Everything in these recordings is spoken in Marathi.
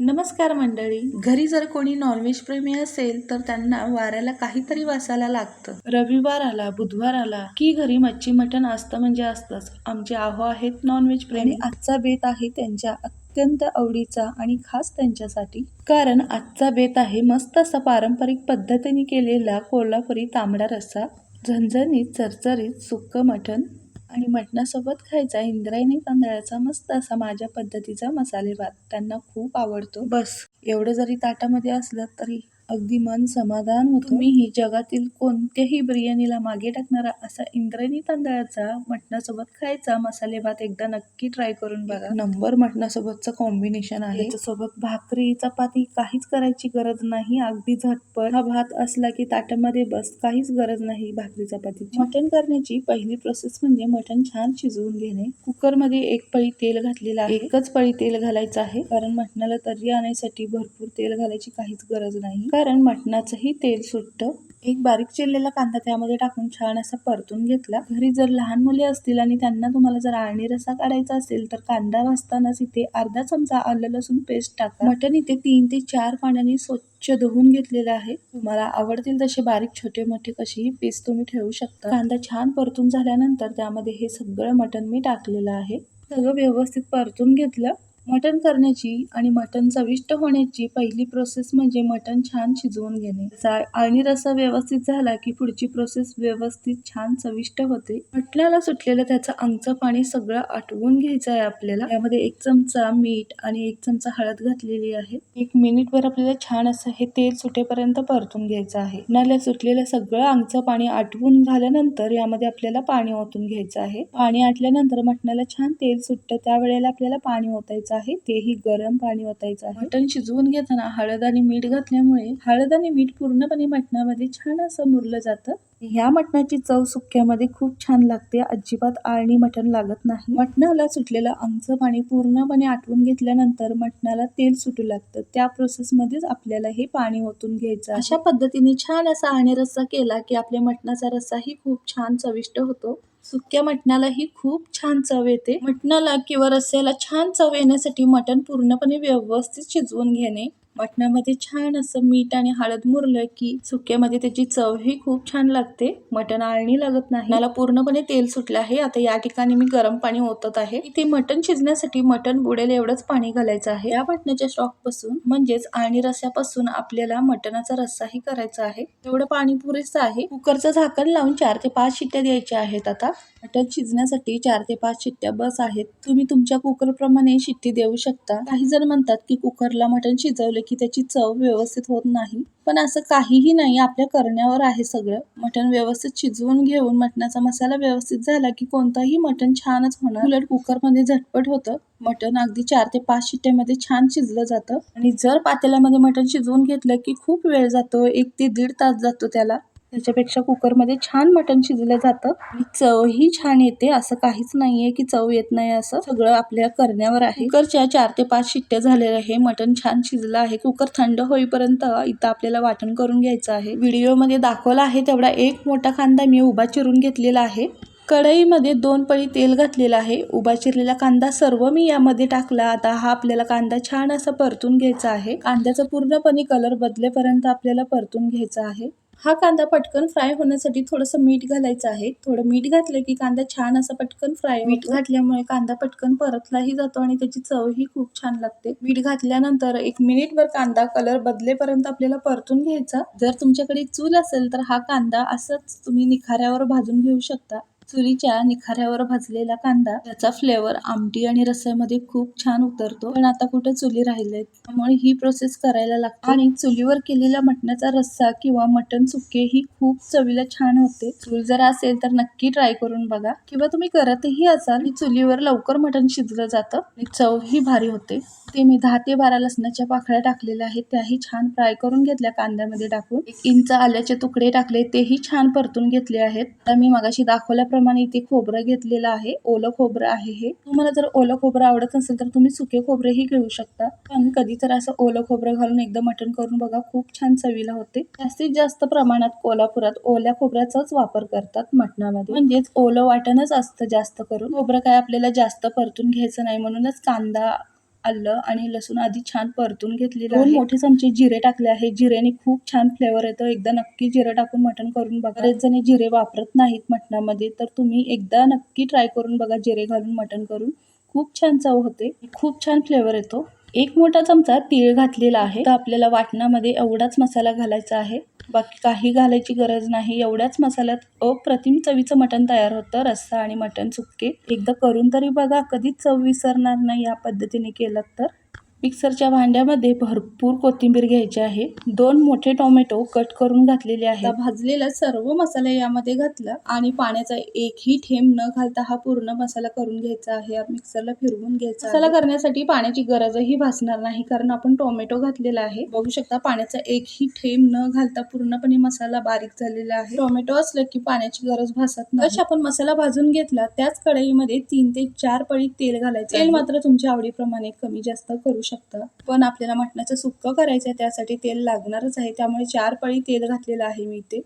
नमस्कार मंडळी. घरी जर कोणी नॉनव्हेज प्रेमी असेल तर त्यांना वाऱ्याला काहीतरी वासायला लागतं. रविवार आला बुधवार आला की घरी मच्छी मटण असतं म्हणजे असतंच. आमचे आहो आहेत नॉनव्हेज प्रेमी. आजचा बेत आहे त्यांच्या अत्यंत आवडीचा आणि खास त्यांच्यासाठी. कारण आजचा बेत आहे मस्त असा पारंपरिक पद्धतीने केलेला कोल्हापुरी तांबडा रस्सा झणझणीत चरचरीत सुक्क मटण आणि मटणासोबत खायचा. इंद्रायणी तांदळाचा मस्त असा माझ्या पद्धतीचा मसाले भात त्यांना खूप आवडतो. बस. एवढं जरी ताटामध्ये असलं तरी. अगदी मन समाधान होतं. मीही जगातील कोणत्याही बिर्याणीला मागे टाकणारा असा इंद्रायणी तांदळाचा मटणासोबत खायचा मसाले भात एकदा नक्की ट्राय करून बघा. नंबर मटणासोबतचं कॉम्बिनेशन आहे. त्याच्यासोबत भाकरी चपाती काहीच करायची गरज नाही. अगदी झटपट हा भात असला की ताटामध्ये बस काहीच गरज नाही भाकरी चपातीची. मटण करण्याची पहिली प्रोसेस म्हणजे मटण छान शिजवून घेणे. कुकरमध्ये एक पळी तेल घातलेलं आहे. एकच पळी तेल घालायचं आहे. कारण मटणाला तर्री आणण्यासाठी भरपूर तेल घालायची काहीच गरज नाही. कारण मटणाचंही तेल सुटतं. एक बारीक चिरलेला कांदा त्यामध्ये टाकून छान असा परतून घेतला. घरी जर लहान मुले असतील आणि त्यांना तुम्हाला जर आळणी रसा काढायचा असेल तर कांदा भाजतानाच इथे अर्धा चमचा आलं लसूण पेस्ट टाका. मटण इथे तीन ते चार पाण्याने स्वच्छ धुवून घेतलेलं आहे. तुम्हाला आवडतील तसे बारीक छोटे मोठे कशीही पीस तुम्ही ठेवू शकता. कांदा छान परतून झाल्यानंतर त्यामध्ये हे सगळं मटण मी टाकलेलं आहे. सगळं व्यवस्थित परतून घेतलं. मटण करण्याची आणि मटण चविष्ट होण्याची पहिली प्रोसेस म्हणजे मटण छान शिजवून घेणे. आणि रसा व्यवस्थित झाला की पुढची प्रोसेस व्यवस्थित छान चविष्ट होते. मटणाला सुटलेलं त्याचं अंगचं पाणी सगळं आटवून घ्यायचं आहे आपल्याला. यामध्ये एक चमचा मीठ आणि एक चमचा हळद घातलेली आहे. एक मिनिटभर आपल्याला छान असं हे तेल सुटेपर्यंत परतून घ्यायचं आहे. नाल्या सुटलेलं सगळं अंगचं पाणी आटवून झाल्यानंतर यामध्ये आपल्याला पाणी ओतून घ्यायचं आहे. पाणी आटल्यानंतर मटणाला छान तेल सुटतं. त्यावेळेला आपल्याला पाणी ओतायचं आहे तेही गरम पाणी ओतायचं आहे. मटण शिजवून घेताना हळद आणि मीठ घातल्यामुळे हळद आणि मीठ पूर्णपणे मटणामध्ये छान असं मुरलं जातं. ह्या मटणाची चव सुक्यामध्ये खूप छान लागते. अजिबात आळणी मटण लागत नाही. मटणाला सुटलेलं आमचं पाणी पूर्णपणे आटवून घेतल्यानंतर मटणाला तेल सुटू लागतं. त्या प्रोसेसमध्येच आपल्याला हे पाणी ओतून घ्यायचं अशा पद्धतीने छान असा आणि रस्सा केला की आपल्या मटणाचा रस्साही खूप छान चविष्ट होतो. सुक्या मटणालाही खूप छान चव येते. मटणाला किंवा रस्स्याला छान चव येण्यासाठी मटण पूर्णपणे व्यवस्थित शिजवून घेणे मटणामध्ये छान असं मीठ आणि हळद मुरलं की सुक्यामध्ये त्याची चव ही खूप छान लागते. मटण आळणी लागत नाही. मला पूर्णपणे तेल सुटलं आहे. आता या ठिकाणी मी गरम पाणी ओतत आहे. इथे मटण शिजण्यासाठी मटण बुडेल एवढंच पाणी घालायचं आहे. या मटणाच्या स्टॉकपासून म्हणजेच आळणी रस्यापासून आपल्याला मटणाचा रस्साही करायचा आहे. तेवढं पाणी पुरेसं आहे. कुकरचं झाकण लावून चार ते पाच शिट्ट्या द्यायच्या आहेत आता. मटण शिजण्यासाठी चार ते पाच शिट्ट्या बस आहेत. तुम्ही तुमच्या कुकर प्रमाणे शिट्टी देऊ शकता. काही जण म्हणतात की कुकरला मटण शिजवले की त्याची चव व्यवस्थित होत नाही. पण असं काहीही नाही आपल्या करण्यावर आहे सगळं. मटण व्यवस्थित शिजवून घेऊन मटणाचा मसाला व्यवस्थित झाला की कोणताही मटण छानच होणार. उलट कुकरमध्ये झटपट होतं. मटण अगदी चार ते पाच शिट्ट्यामध्ये छान शिजलं जातं. आणि जर पातेल्यामध्ये मटण शिजवून घेतलं की खूप वेळ जातो एक ते दीड तास जातो त्याला. त्याच्यापेक्षा कुकरमध्ये छान मटण शिजलं जातं. चवही छान येते असं काहीच नाहीये की चव येत नाही असं. सगळं आपल्या करण्यावर आहे. कुकरच्या चार ते पाच शिट्ट्या झालेल्या आहे. मटण छान शिजलं आहे. कुकर थंड होईपर्यंत इथं आपल्याला वाटण करून घ्यायचं आहे. व्हिडिओमध्ये दाखवला आहे तेवढा एक मोठा कांदा मी उभा चिरून घेतलेला आहे. कढईमध्ये दोन पळी तेल घातलेलं आहे. उभा चिरलेला कांदा सर्व मी यामध्ये टाकला. आता हा आपल्याला कांदा छान असा परतून घ्यायचा आहे. कांद्याचा पूर्णपणे कलर बदलेपर्यंत आपल्याला परतून घ्यायचा आहे. हा कांदा पटकन फ्राय होण्यासाठी थोडंसं मीठ घालायचं आहे. थोडं मीठ घातलं की कांदा छान असा पटकन फ्राय मीठ घातल्यामुळे कांदा पटकन परतलाही जातो आणि त्याची चवही खूप छान लागते. मीठ घातल्यानंतर एक मिनिटभर कांदा कलर बदलेपर्यंत आपल्याला परतून घ्यायचा. जर तुमच्याकडे चूल असेल तर हा कांदा असंच तुम्ही निखाऱ्यावर भाजून घेऊ शकता. चुलीच्या निखाऱ्यावर भाजलेला कांदा त्याचा फ्लेवर आमटी आणि रस्स्यामध्ये खूप छान उतरतो. पण आता कुठं चुली राहिलेत? त्यामुळे ही प्रोसेस करायला लागते. आणि चुलीवर केलेला मटणाचा रस्सा किंवा मटण सुके ही खूप चवीला छान होते. चूल जर असेल तर नक्की ट्राय करून बघा. किंवा तुम्ही करतही असाल चुलीवर लवकर मटण शिजलं जातं आणि चव ही भारी होते. ते मी दहा ते बारा लसणाच्या पाकळ्या टाकलेल्या आहेत. त्याही छान फ्राय करून घेतल्या कांद्यामध्ये टाकून. एक इंच आल्याचे तुकडे टाकले तेही छान परतून घेतले आहेत. आता मी मगाशी दाखवल्याप्रमाणे इथे खोबरं घेतलेलं आहे. ओलं खोबरं आहे हे. तुम्हाला जर ओलं खोबरं आवडत नसेल तर तुम्ही सुके खोबरेही घेऊ शकता. पण कधी तर असं ओलं खोबरं घालून एकदा मटण करून बघा खूप छान चवीला होते. जास्तीत जास्त प्रमाणात कोल्हापुरात ओल्या खोबऱ्याचाच वापर करतात मटणामध्ये. म्हणजेच ओलं वाटणच असतं जास्त करून. खोबरं काय आपल्याला जास्त परतून घ्यायचं नाही म्हणूनच कांदा आलं आणि लसूण आधी छान परतून घेतलेलं दोन मोठे चमचे जिरे टाकले आहे. जिऱ्याने खूप छान फ्लेवर येतो. एकदा नक्की जिरे टाकून मटण करून बघा. बरेच जणी जिरे वापरत नाहीत मटणामध्ये तर तुम्ही एकदा नक्की ट्राय करून बघा. जिरे घालून मटण करून खूप छान चव होते. खूप छान फ्लेवर येतो. एक मोठा चमचा तीळ घातलेला आहे. तर आपल्याला वाटणामध्ये एवढाच मसाला घालायचा आहे. बाकी काही घालायची गरज नाही. एवढ्याच मसाल्यात अप्रतिम चवीचं मटण तयार होतं. रस्सा आणि मटण सुक्के. एकदा करून तरी बघा कधीच चव विसरणार नाही या पद्धतीने केलं तर. मिक्सरच्या भांड्यामध्ये भरपूर कोथिंबीर घ्यायची आहे. दोन मोठे टोमॅटो कट करून घातलेले आहे भाजलेला सर्व मसाला यामध्ये घातला आणि पाण्याचा एकही थेंब न घालता हा पूर्ण मसाला करून घ्यायचा आहे. मिक्सरला फिरवून घ्यायचा मसाला करण्यासाठी पाण्याची गरजही भासणार नाही कारण आपण टोमॅटो घातलेला आहे. बघू शकता पाण्याचा एकही थेंब न घालता पूर्णपणे मसाला बारीक झालेला आहे. टोमॅटो असलं की पाण्याची गरज भासत नाही. आपण मसाला भाजून घेतला त्याच कढईमध्ये तीन ते चार पळी तेल घालायचं तेल मात्र तुमच्या आवडीप्रमाणे कमी जास्त करू शकता पण आपल्याला मटणाचं सुक्कं करायचं आहे त्यासाठी तेल लागणारच आहे. त्यामुळे चार पळी तेल घातलेलं आहे मी इथे.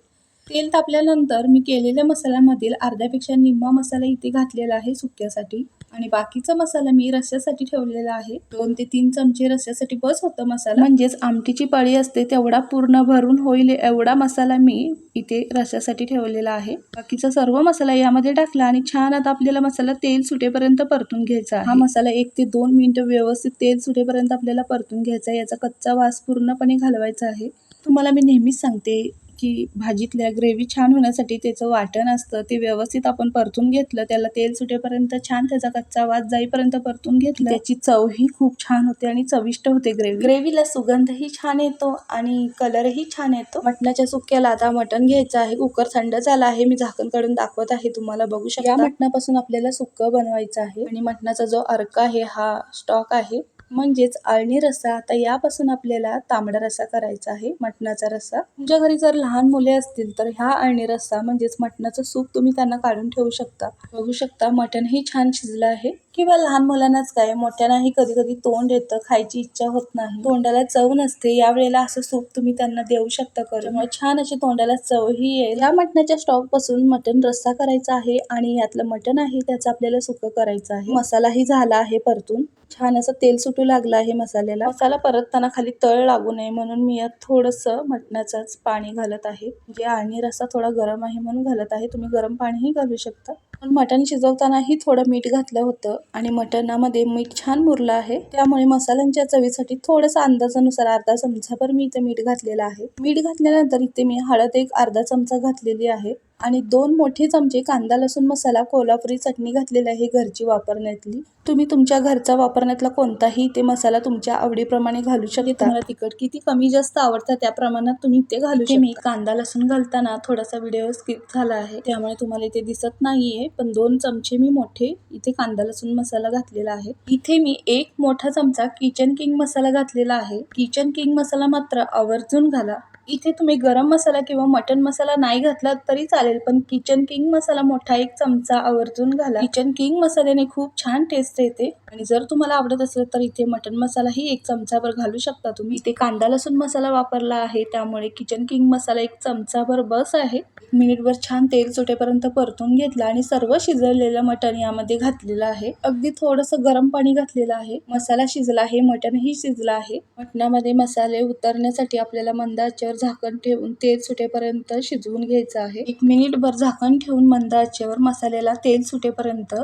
तेल तापल्यानंतर मी केलेल्या मसाल्यामधील अर्ध्यापेक्षा निम्मा मसाला इथे घातलेला आहे सुक्यासाठी आणि बाकीचा मसाला मी रस्स्यासाठी ठेवलेला आहे. दोन ते तीन चमचे रस्स्यासाठी बस होतं मसाला. म्हणजेच आमटीची पळी असते तेवढा पूर्ण भरून होईल एवढा मसाला मी इथे रस्स्यासाठी ठेवलेला आहे. बाकीचा सर्व मसाला यामध्ये टाकला आणि छान आता आपल्याला मसाला तेल सुटेपर्यंत परतून घ्यायचा हा मसाला एक ते दोन मिनिटं व्यवस्थित तेल सुटेपर्यंत आपल्याला परतून घ्यायचा आहे. याचा कच्चा वास पूर्णपणे घालवायचा आहे. तुम्हाला मी नेहमीच सांगते की भाजीतल्या ग्रेव्ही छान होण्यासाठी त्याचं वाटण असतं ते व्यवस्थित आपण परतून घेतलं त्याला तेल सुटेपर्यंत छान त्याचा कच्चा वास जाईपर्यंत परतून घेतलं. त्याची चवही खूप छान होते आणि चविष्ट होते ग्रेव्ही ग्रेव्हीला सुगंधही छान येतो आणि कलरही छान येतो. मटणाच्या सुक्याला आता मटण घ्यायचं आहे कुकर थंड झाला आहे मी झाकण काढून दाखवत आहे तुम्हाला बघू शकता. या मटणापासून आपल्याला सुक्क बनवायचं आहे आणि मटणाचा जो अर्क आहे हा स्टॉक आहे म्हणजेच आळणी रस्सा आता यापासून आपल्याला तांबडा रस्सा करायचा आहे मटणाचा रस्सा. तुमच्या घरी जर लहान मुले असतील तर ह्या आळणी रस्सा म्हणजेच मटणाचं सूप तुम्ही त्यांना काढून ठेवू शकता. बघू शकता मटणही छान शिजलं आहे. किंवा लहान मुलांनाच काय मोठ्यांनाही कधी कधी तोंड येतं खायची इच्छा होत नाही. तोंडाला चव नसते यावेळेला असं सूप तुम्ही त्यांना देऊ शकता करून. मग छान अशी तोंडाला चवही येईल. या मटणाच्या स्टॉकपासून मटण रस्सा करायचा आहे आणि यातलं मटण आहे त्याचं आपल्याला सुकं करायचं आहे. मसालाही झाला आहे परतून. छान असं तेल सुटू लागलं आहे मसाल्याला. मसाला परतताना खाली तळ लागू नये म्हणून मी यात थोडंसं मटणाचंच पाणी घालत आहे. म्हणजे आणि रस्सा थोडा गरम आहे म्हणून घालत आहे. तुम्ही गरम पाणीही घालू शकता. पण मटण शिजवतानाही थोडं मीठ घातलं होतं आणि मटणामध्ये मीठ छान मुरलं आहे. त्यामुळे मसाल्यांच्या चवीसाठी थोडंसं अंदाजानुसार अर्धा चमचाभर मी इथे मीठ घातलेलं आहे. मीठ घातल्यानंतर इथे मी हळद एक अर्धा चमचा घातलेली आहे. आणि दोन मोठे चमचे कांदा लसूण मसाला कोल्हापुरी चटणी घातलेली आहे घरची वापरण्यातली. तुम्ही तुमच्या घरचा वापरण्यातला कोणताही ते मसाला तुमच्या आवडीप्रमाणे घालू शकता. तुम्हाला तिखट किती कमी जास्त आवडतं त्या प्रमाणात तुम्ही ते घालू शकता मी कांदा लसूण घालताना थोडासा व्हिडिओ स्किप झाला आहे. त्यामुळे तुम्हाला इथे दिसत नाहीये पण दोन चमचे मी मोठे इथे कांदा लसूण मसाला घातलेला आहे. इथे मी एक मोठा चमचा किचन किंग मसाला घातलेला आहे. किचन किंग मसाला मात्र आवर्जून घाला. इथे तुम्ही गरम मसाला किंवा मटन मसाला नाही घातला तरी चालेल पण किचन किंग मसाला मोठा एक चमचा आवर्जून घाला. किचन किंग मसाल्याने खूप छान टेस्ट येते. आणि जर तुम्हाला आवडत असेल तर इथे मटन मसालाही एक चमचाभर घालू शकता तुम्ही. इथे कांदा लसूण मसाला वापरला आहे त्यामुळे किचन किंग मसाला एक चमचाभर बस आहे. मिनिटभर छान तेल सुटेपर्यंत परतून घेतला आणि सर्व शिजवलेलं मटण यामध्ये घातलेलं आहे. अगदी थोडंसं गरम पाणी घातलेलं आहे. मसाला शिजला आहे मटणही शिजलं आहे. मटणामध्ये मसाले उतरण्यासाठी आपल्याला मंदाचर आचेवर झाकण ठेवून तेल सुटेपर्यंत शिजवून घ्यायचं आहे. एक मिनिटभर झाकण ठेवून मंद आचेवर मसाल्याला तेल सुटेपर्यंत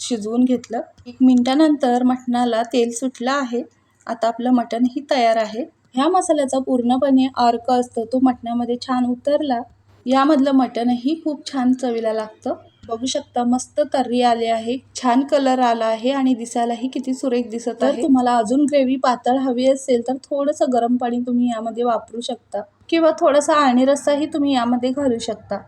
शिजवून घेतलं. एक मिनिटानंतर मटणाला तेल सुटलं आहे. आता आपलं मटणही तयार आहे. ह्या मसाल्याचा पूर्णपणे अर्क असतो. तो मटणामध्ये छान उतरला. यामधलं मटणही खूप छान चवीला लागतं. बघू शकता मस्त तर्री आले आहे. छान कलर आला आहे आणि दिसायलाही किती सुरेख दिसत आहे. तुम्हाला अजून ग्रेव्ही पातळ हवी असेल तर थोडंसं गरम पाणी तुम्ही यामध्ये वापरू शकता. किंवा थोडासा आळणी रस्साही तुम्ही यामध्ये घालू शकता.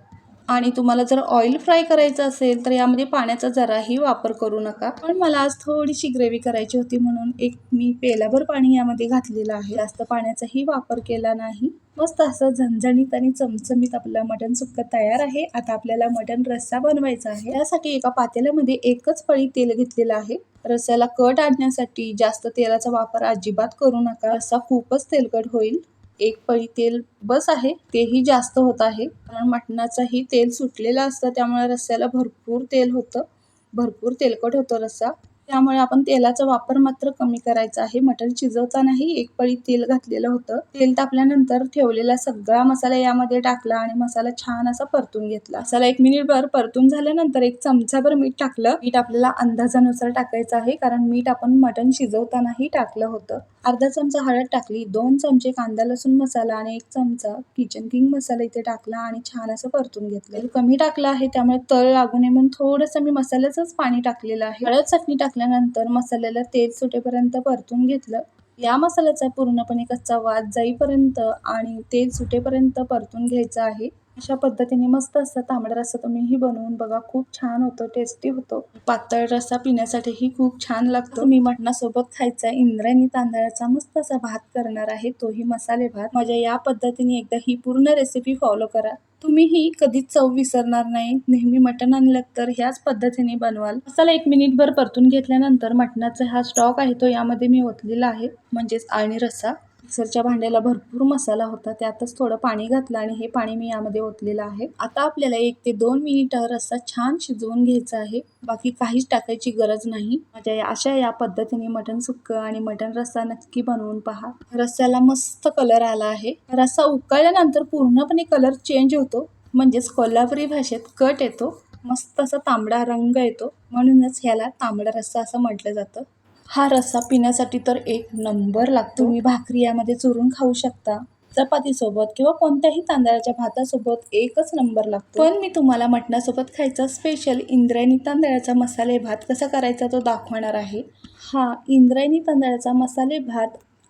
आणि तुम्हाला जर ऑइल फ्राय करायचं असेल तर यामध्ये पाण्याचा जराही वापर करू नका. पण मला आज थोडीशी ग्रेव्ही करायची होती म्हणून एक मी पेलाभर पाणी यामध्ये घातलेलं आहे. जास्त पाण्याचाही वापर केला नाही. मस्त असं झणझणीत आणि चमचमीत आपलं मटण सुक्क तयार आहे. आता आपल्याला मटण रस्सा बनवायचा आहे. त्यासाठी एका पातेल्यामध्ये एकच पळी तेल घेतलेलं आहे. रस्स्याला कट आणण्यासाठी जास्त तेलाचा वापर अजिबात करू नका. रस्सा खूपच तेलकट होईल. एक पळी तेल बस आहे तेही जास्त होत आहे. कारण मटणाचंही तेल सुटलेलं असतं त्यामुळे रस्स्याला भरपूर तेल होतं. भरपूर तेलकट होतो रस्सा. त्यामुळे आपण तेलाचा वापर मात्र कमी करायचा आहे. मटण शिजवतानाही एक पळी तेल घातलेलं होतं. तेल तापल्यानंतर ठेवलेला सगळा मसाला यामध्ये टाकला आणि मसाला छान असा परतून घेतला. मसाला एक मिनिटभर परतून झाल्यानंतर एक चमचाभर मीठ टाकलं. मीठ आपल्याला अंदाजानुसार टाकायचं आहे कारण मीठ आपण मटण शिजवतानाही टाकलं होतं. अर्धा चमचा हळद टाकली दोन चमचे कांदा लसूण मसाला आणि एक चमचा किचन किंग मसाला इथे टाकला आणि छान असं परतून घेतलं. कमी टाकलं आहे त्यामुळे तळ लागू नये म्हणून थोडंसं मी मसाल्याचंच पाणी टाकलेलं आहे. हळद चटणी टाकली टाकल्यानंतर मसाल्याला तेल सुटेपर्यंत परतून घेतलं. या मसाल्याचा पूर्णपणे कच्चा वाद जाईपर्यंत आणि तेल सुटेपर्यंत परतून घ्यायचा आहे. अशा पद्धतीने मस्त असं तांबडा रस्सा तुम्हीही बनवून बघा. खूप छान होतो टेस्टी होतो. पातळ रस्सा पिण्यासाठीही खूप छान लागतो. मी मटणासोबत खायचा इंद्रायणी तांदळाचा मस्त असा भात करणार आहे. तोही मसाले भात माझ्या या पद्धतीने एकदा ही पूर्ण रेसिपी फॉलो करा. तुम्हीही कधीच चव विसरणार नाही. नेहमी मटण आणलं तर ह्याच पद्धतीने बनवाल. मसाला एक मिनिटभर परतून घेतल्यानंतर मटणाचा हा स्टॉक आहे तो यामध्ये मी ओतलेला आहे. म्हणजेच आळणी रस्सा. मिक्सरच्या भांड्याला भरपूर मसाला होता. त्यातच थोडं पाणी घातलं आणि हे पाणी मी यामध्ये ओतलेलं आहे. आता आपल्याला एक ते दोन मिनिट रस्सा छान शिजवून घ्यायचा आहे. बाकी काहीच टाकायची गरज नाही. माझ्या अशा या पद्धतीने मटण सुक्क आणि मटण रस्सा नक्की बनवून पहा. रस्स्याला मस्त कलर आला आहे. रस्सा उकळल्यानंतर पूर्णपणे कलर चेंज होतो. म्हणजेच कोल्हापुरी भाषेत कट येतो. मस्त असा तांबडा रंग येतो. म्हणूनच ह्याला तांबडा रस्सा असं म्हटलं जातं. हा रस्सा पिण्यासाठी तर एक नंबर लागतो. तुम्ही भाकरी यामध्ये चुरून खाऊ शकता. चपातीसोबत किंवा कोणत्याही तांदळाच्या भातासोबत एकच नंबर लागतो. पण मी तुम्हाला मटणासोबत खायचा स्पेशल इंद्रायणी तांदळाचा मसाले भात कसा करायचा तो दाखवणार आहे. हा इंद्रायणी तांदळाचा मसाले भात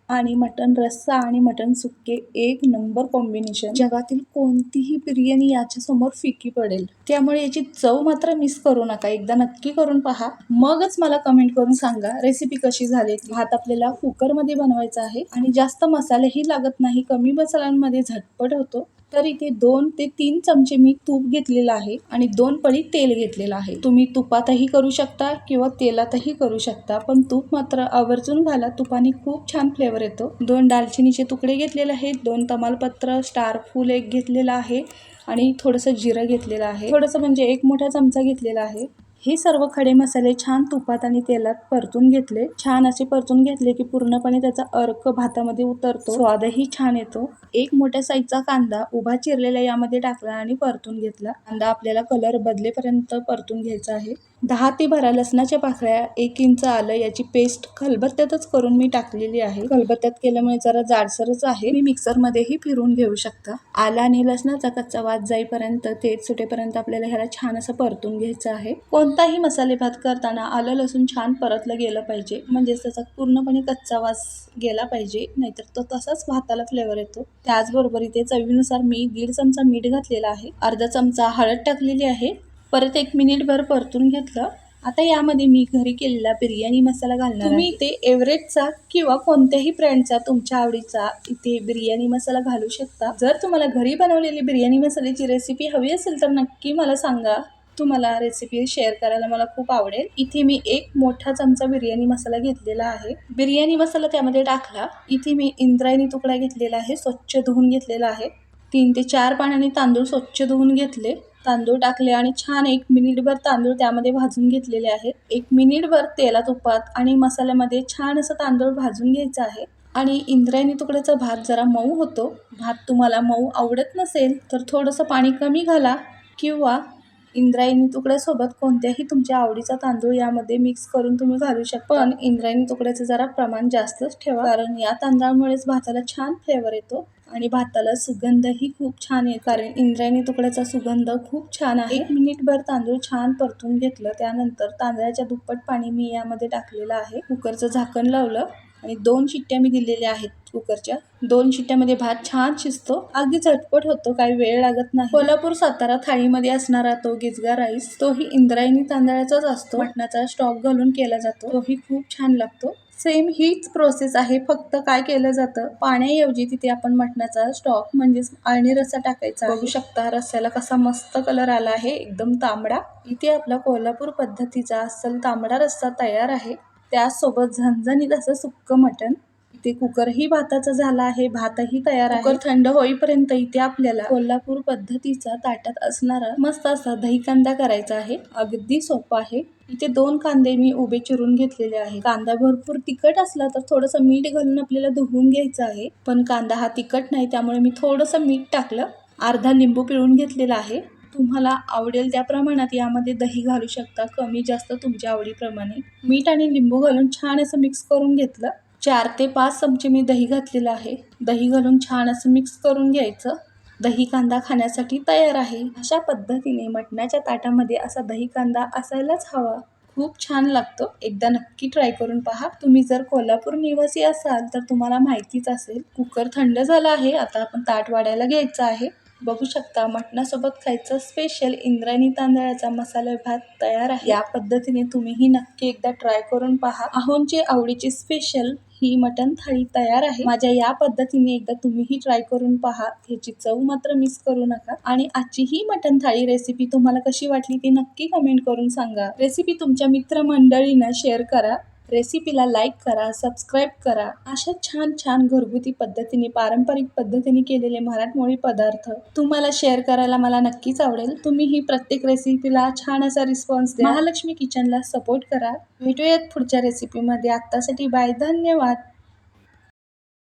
आणि मटण रस्सा आणि मटण सुक्के एक नंबर कॉम्बिनेशन जगातील कोणतीही बिर्याणी याच्यासमोर फिकी पडेल. त्यामुळे याची चव मात्र मिस करू नका. एकदा नक्की करून पहा. मगच मला कमेंट करून सांगा रेसिपी कशी झाली? भात आपल्याला कुकरमध्ये बनवायचा आहे आणि जास्त मसालेही लागत नाही. कमी मसाल्यांमध्ये झटपट होतो. तर इथे दोन ते तीन चमचे मी तूप घेतलेलं आहे आणि दोन पळी तेल घेतलेलं आहे. तुम्ही तुपातही करू शकता किंवा तेलातही करू शकता पण तूप मात्र आवर्जून घाला. तुपाने खूप छान फ्लेवर येतो. दोन दालचिनीचे तुकडे घेतलेले आहेत दोन तमालपत्र स्टार फूल एक घेतलेलं आहे आणि थोडंसं जिरं घेतलेलं आहे. थोडंसं म्हणजे एक मोठा चमचा घेतलेला आहे. हे सर्व खडे मसाले छान तुपात आणि तेलात परतून घेतले. छान असे परतून घेतले की पूर्णपणे त्याचा अर्क भातामध्ये उतरतो. स्वादही छान येतो. एक मोठ्या साईजचा कांदा उभा चिरलेला यामध्ये टाकला आणि परतून घेतला. कांदा आपल्याला कलर बदलेपर्यंत परतून घ्यायचा आहे. दहा ते बारा लसणाच्या पाकळ्या एक इंच आलं याची पेस्ट खलबत्त्यातच करून मी टाकलेली आहे. खलबत्त्यात केल्यामुळे जरा जाडसरच आहे. मी मिक्सरमध्येही फिरून घेऊ शकता. आला आणि लसणाचा कच्चा वाद जाईपर्यंत तेल सुटेपर्यंत आपल्याला ह्याला छान असं परतून घ्यायचं आहे. कोण कोणताही मसाले भात करताना आलं लसूण छान परतलं गेलं पाहिजे. म्हणजेच त्याचा पूर्णपणे कच्चा वास गेला पाहिजे. नाहीतर तो तसाच भाताला फ्लेवर येतो. त्याचबरोबर इथे चवीनुसार मी दीड चमचा मीठ घातलेला आहे. अर्धा चमचा हळद टाकलेली आहे. परत एक मिनिटभर परतून घेतलं. आता यामध्ये मी घरी केलेला बिर्याणी मसाला घालणार तुम्ही इथे एव्हरेजचा किंवा कोणत्याही ब्रँडचा तुमच्या आवडीचा इथे बिर्याणी मसाला घालू शकता. जर तुम्हाला घरी बनवलेली बिर्याणी मसाल्याची रेसिपी हवी असेल तर नक्की मला सांगा. तुम्हाला रेसिपी शेअर करायला मला खूप आवडेल. इथे मी एक मोठा चमचा बिर्याणी मसाला घेतलेला आहे. बिर्याणी मसाला त्यामध्ये टाकला. इथे मी इंद्रायणी तुकडा घेतलेला आहे स्वच्छ धुवून घेतलेला आहे. तीन ते चार पाण्याने तांदूळ स्वच्छ धुवून घेतले. तांदूळ टाकले आणि छान एक मिनिटभर तांदूळ त्यामध्ये भाजून घेतलेले आहेत एक मिनिटभर तेलात तुपात आणि मसाल्यामध्ये छान असं तांदूळ भाजून घ्यायचं आहे. आणि इंद्रायणी तुकड्याचा भात जरा मऊ होतो. भात तुम्हाला मऊ आवडत नसेल तर थोडंसं पाणी कमी घाला किंवा इंद्रायणी तुकड्यासोबत कोणत्याही तुमच्या आवडीचा तांदूळ यामध्ये मिक्स करून तुम्ही घालू शकता. पण इंद्रायणी तुकड्याचं जरा प्रमाण जास्तच ठेवा कारण या तांदळामुळेच भाताला छान फ्लेवर येतो आणि भाताला सुगंधही खूप छान आहे कारण इंद्रायणी तुकड्याचा सुगंध खूप छान आहे. एक मिनिटभर तांदूळ छान परतून घेतलं त्यानंतर तांदळाच्या दुप्पट पाणी मी यामध्ये टाकलेलं आहे. कुकरचं झाकण लावलं आणि दोन शिट्ट्या मी दिलेल्या आहेत. कुकरच्या. दोन शिट्ट्यामध्ये भात छान शिजतो. अगदी झटपट होतो काही वेळ लागत नाही. कोल्हापूर सातारा थाळीमध्ये असणारा तो गिजगा राईस तोही इंद्रायणी तांदळाचाच असतो. मटणाचा स्टॉक घालून केला जातो. तोही खूप छान लागतो. सेम हीच प्रोसेस आहे फक्त काय केलं जातं? पाण्याऐवजी तिथे आपण मटणाचा स्टॉक म्हणजेच आळणी रस्सा टाकायचा बघू शकता रस्स्याला कसा मस्त कलर आला आहे एकदम तांबडा. इथे आपला कोल्हापूर पद्धतीचा अस्सल तांबडा रस्सा तयार आहे. त्यासोबत झणझणीत असं सुक्क मटण. इथे कुकरही भाताचा झाला आहे भातही तयार आहे. कुकर थंड होईपर्यंत इथे आपल्याला कोल्हापूर पद्धतीचा ताटात असणारा मस्त असा दही कांदा करायचा आहे. अगदी सोपा आहे. इथे दोन कांदे मी उभे चिरून घेतलेले आहे कांदा भरपूर तिखट असला तर थोडस मीठ घालून आपल्याला धुवून घ्यायचं आहे. पण कांदा हा तिखट नाही त्यामुळे मी थोडस मीठ टाकलं. अर्धा लिंबू पिळून घेतलेला आहे. तुम्हाला आवडेल त्या प्रमाणात यामध्ये दही घालू शकता. कमी जास्त तुमच्या आवडीप्रमाणे. मीठ आणि लिंबू घालून छान असं मिक्स करून घेतलं. चार ते पाच चमचे मी दही घातलेलं आहे. दही घालून छान असं मिक्स करून घ्यायचं. दही कांदा खाण्यासाठी तयार आहे. अशा पद्धतीने मटणाच्या ताटामध्ये असा दही कांदा असायलाच हवा. खूप छान लागतो. एकदा नक्की ट्राय करून पहा. तुम्ही जर कोल्हापूर निवासी असाल तर तुम्हाला माहितीच असेल कुकर थंड झाला आहे. आता आपण ताट वाढायला घ्यायचं आहे. बघू शकता मटणासोबत खायचं स्पेशल इंद्रायणी तांदळाचा मसाला भात तयार आहे. या पद्धतीने तुम्हीही नक्की एकदा ट्राय करून पहा. अहोंची आवडीची स्पेशल ही मटण थाळी तयार आहे. माझ्या या पद्धतीने एकदा तुम्हीही ट्राय करून पहा. ह्याची चव मात्र मिस करू नका. आणि आजची ही मटण थाळी रेसिपी तुम्हाला कशी वाटली ती नक्की कमेंट करून सांगा. रेसिपी तुमच्या मित्रमंडळींना शेअर करा. रेसिपीला लाईक करा सबस्क्राईब करा. अशा छान छान घरगुती पद्धतीने पारंपरिक पद्धतीने केलेले मराठमोळी पदार्थ तुम्हाला शेअर करायला मला नक्कीच आवडेल. तुम्ही ही प्रत्येक रेसिपीला छान असा रिस्पॉन्स द्या. महालक्ष्मी किचनला सपोर्ट करा. भेटूयात पुढच्या रेसिपीमध्ये आत्तासाठी बाय धन्यवाद.